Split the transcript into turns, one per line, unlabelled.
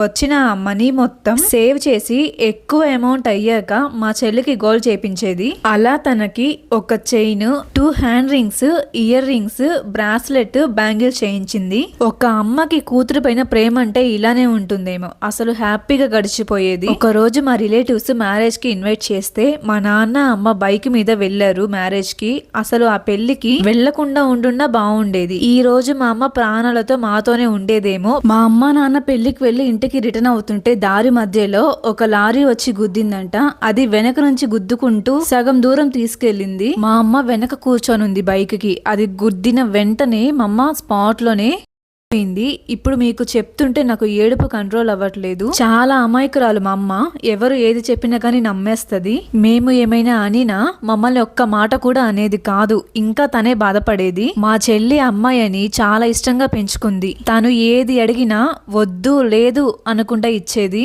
వచ్చిన ఆ మనీ మొత్తం సేవ్ చేసి ఎక్కువ అమౌంట్ అయ్యాక మా చెల్లికి గోల్డ్ చేపించేది. అలా తనకి ఒక chain two hand rings earrings bracelet bangle చేయించింది. ఒక అమ్మకి కూతురు పైన ప్రేమ అంటే ఇలానే ఉంటుందేమో. అసలు హ్యాపీగా గడిచిపోయేది. ఒక రోజు మా రిలేటివ్స్ మ్యారేజ్కి ఇన్వైట్ చేస్తే మా నాన్న అమ్మ బైక్ మీద వెళ్ళారు మ్యారేజ్కి. అసలు ఆ పెళ్ళికి వెళ్ళకుండా ఉండున్నా బాగుండేది ఈ రోజు మా అమ్మ ప్రాణాలతో మాతోనే ఉండేదేమో. మా అమ్మ నాన్న పెళ్ళికి వెళ్ళి ఇంటికి రిటర్న్ అవుతుంటే దారి మధ్యలో ఒక లారీ వచ్చి గుద్దిందంట. అది వెనక నుంచి గుద్దుకుంటూ సగం దూరం తీసుకెళ్ళింది. మా అమ్మ వెనక కూర్చొనుంది బైక్కి అది గుద్దిన వెంటనే మా అమ్మ స్పాట్లోనే పోయింది ఇప్పుడు మీకు చెప్తుంటే నాకు ఏడుపు కంట్రోల్ అవ్వట్లేదు. చాలా అమాయకురాలు మా అమ్మ. ఎవరు ఏది చెప్పినా కానీ నమ్మేస్తుంది. మేము ఏమైనా అనినా మమ్మల్ని ఒక్క మాట కూడా అనేది కాదు. ఇంకా తనే బాధపడేది. మా చెల్లి అమ్మాయి అని చాలా ఇష్టంగా పెంచుకుంది. తను ఏది అడిగినా వద్దు లేదు అనుకుంటా ఇచ్చేది.